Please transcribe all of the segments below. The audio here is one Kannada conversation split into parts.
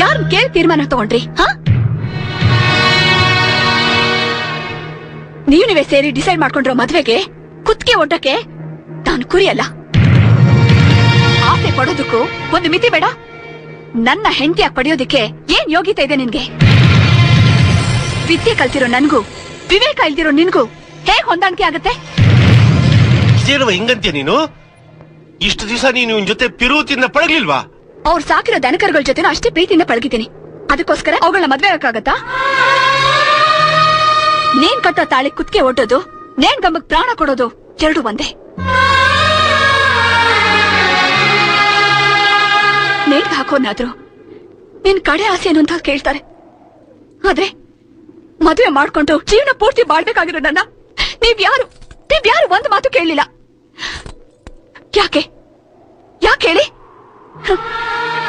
ಯಾರ್ ಕೇಳಿ ತೀರ್ಮಾನ ತಗೊಂಡ್ರಿ ಹಾ ನೀವು ನೀವೇ ಸೇರಿ ಡಿಸೈಡ್ ಮಾಡ್ಕೊಂಡ್ರೋ ಮದ್ವೆಗೆ ಕುತ್ತಿಗೆ ಒಡ್ಡಕ್ಕೆ ನಾನು ಕುರಿಯಲ್ಲ. ಆಸೆ ಪಡೋದಕ್ಕೂ ಒಂದು ಮಿತಿ ಬೇಡ. ನನ್ನ ಹೆಂಡತಿಯಾಗಿ ಪಡೆಯೋದಿಕ್ಕೆ ಏನ್ ಯೋಗ್ಯತೆ ಇದೆ ನಿನ್ಗೆ? ವಿದ್ಯೆ ಕಲ್ತಿರೋ ನನ್ಗೂ ವಿವೇಕ ಇಲ್ದಿರೋ ನಿನ್ಗೂ ಹೇಗ್ ಹೊಂದಾಣಿಕೆ ಆಗತ್ತೆ? ಇದೇನುವ ಹಿಂಗಂತ್ಯ ನೀನು? ಇಷ್ಟು ದಿವಸ ನೀನು ಇವನ್ ಜೊತೆ ಪಿರುತಿಂದ ಪಡಗ್ಲಿಲ್ವಾ ಅವ್ರು ಸಾಕಿರೋ ದನಕರುಗಳ ಜೊತೆ ಅಷ್ಟೇ ಪ್ರೀತಿಯಿಂದ ಪಳಗಿದ್ದೀನಿ. ಅದಕ್ಕೋಸ್ಕರ ಅವುಗಳನ್ನ ಮದ್ವೆ ಆಗಕ್ಕಾಗತ್ತಾ? ಕಟ್ಟೋ ತಾಳಿ ಕುತ್ತಿಗೆ ಒಡ್ಡೋದು ನೇನ್ ಗಂಬಕ್ ಪ್ರಾಣ ಕೊಡೋದು, ಎರಡು ಒಂದೇ. ನೇಣ್ ಹಾಕೋನಾದ್ರು ನಿನ್ ಕಡೆ ಆಸೆ ಏನು ಅಂತ ಕೇಳ್ತಾರೆ. ಆದ್ರೆ, ಮದುವೆ ಮಾಡ್ಕೊಂಡು ಜೀವನ ಪೂರ್ತಿ ಬಾಳ್ಬೇಕಾಗಿರೋ ನನ್ನ ನೀವ್ಯಾರು ನೀವ್ಯಾರು ಒಂದು ಮಾತು ಕೇಳಲಿಲ್ಲ. ಯಾಕೆ? ಯಾಕೆ ಹೇಳಿ?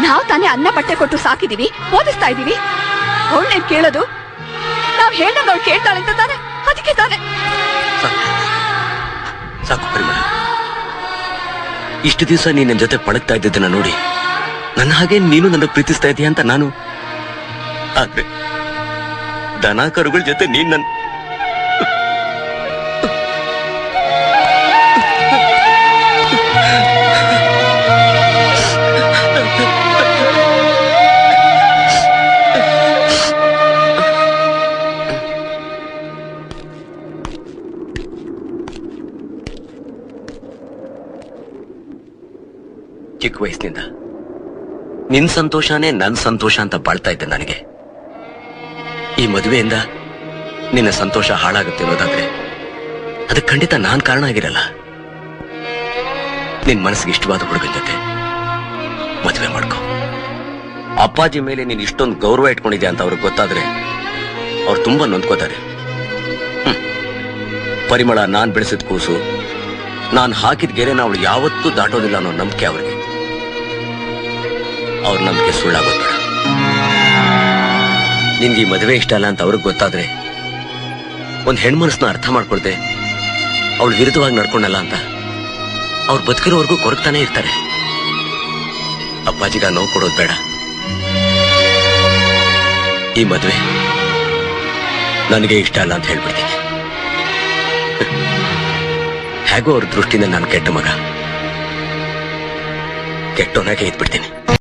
ನಾವ್ ತಾನೇ ಅನ್ನ ಬಟ್ಟೆ ಕೊಟ್ಟು ಸಾಕಿದೀವಿ, ಓದಿಸ್ತಾ ಇದೀವಿ. ಅವಳನ್ನೇನ್ ಕೇಳೋದು, ನಾವ್ ಹೇಳ್ದಂಗ ಅವ್ಳು ಕೇಳ್ತಾಳೆ ಅಂತ ತಾನೆ. ಅದಕ್ಕೆ ಸಾಕು. ಪರಿಮಳ. ಇಷ್ಟು ದಿವಸ ನೀನ್ ನನ್ನ ಜೊತೆ ಪಳಗ್ತಾ ಇದ್ದಿದ್ದನ್ನ ನೋಡಿ ನನ್ನ ಹಾಗೆ ನೀನು ನನ್ನ ಪ್ರೀತಿಸ್ತಾ ಇದೀಯ ಅಂತ ನಾನು. ಆದ್ರೆ ದನ ಕರುಗಳ ಜೊತೆ ನೀನ್ ನನ್ ಚಿಕ್ಕ ವಯಸ್ಸಿನಿಂದ. ನಿನ್ ಸಂತೋಷನೇ ನನ್ ಸಂತೋಷ ಅಂತ ಬಾಳ್ತಾ ಇದ್ದೆ ನನಗೆ. ಈ ಮದುವೆಯಿಂದ ನಿನ್ನ ಸಂತೋಷ ಹಾಳಾಗುತ್ತೆ ಅನ್ನೋದಾದ್ರೆ ಅದಕ್ಕೆ ಖಂಡಿತ ನಾನ್ ಕಾರಣ ಆಗಿರಲ್ಲ. ನಿನ್ ಮನಸ್ಸಿಗೆ ಇಷ್ಟವಾದ ಹುಡುಗನ ಜೊತೆ ಮದುವೆ ಮಾಡ್ಕೊ. ಅಪ್ಪಾಜಿ ಮೇಲೆ ನೀನ್ ಇಷ್ಟೊಂದು ಗೌರವ ಇಟ್ಕೊಂಡಿದ್ಯಾ ಅಂತ ಅವ್ರಿಗೆ ಗೊತ್ತಾದ್ರೆ ಅವ್ರು ತುಂಬಾ ನೊಂದ್ಕೋತಾರೆ. ಪರಿಮಳ ನಾನ್ ಬೆಳೆಸಿದ ಕೂಸು, ನಾನ್ ಹಾಕಿದ ಗೆರೆನ ಅವಳು ಯಾವತ್ತೂ ದಾಟೋದಿಲ್ಲ ಅನ್ನೋ ನಂಬಿಕೆ ಅವ್ರಿಗೆ. ಅವ್ರ ನಂಬಿಕೆ ಸುಳ್ಳಾಗೋದ್ ನಿಂಗೆ ನಿನ್ಗೆ ಈ ಮದುವೆ ಇಷ್ಟ ಅಲ್ಲ ಅಂತ ಅವ್ರಿಗೆ ಗೊತ್ತಾದ್ರೆ ಒಂದ್ ಹೆಣ್ಮನಸ್ನ ಅರ್ಥ ಮಾಡ್ಕೊಳ್ದೆ ಅವಳು ವಿರುದ್ಧವಾಗಿ ನಡ್ಕೊಂಡಲ್ಲ ಅಂತ ಅವ್ರು ಬದುಕಿರೋವರೆಗೂ ಕೊರಗ್ತಾನೆ ಇರ್ತಾರೆ. ಅಪ್ಪಾಜಿಗ ನೋವು ಕೊಡೋದು ಬೇಡ. ಈ ಮದುವೆ ನನಗೆ ಇಷ್ಟ ಅಲ್ಲ ಅಂತ ಹೇಳ್ಬಿಡ್ತೀನಿ. ಹೇಗೋ ಅವ್ರ ದೃಷ್ಟಿಯಿಂದ ನಾನು ಕೆಟ್ಟ ಮಗ. ಕೆಟ್ಟೋನಾಗೆ ಇದ್ಬಿಡ್ತೀನಿ.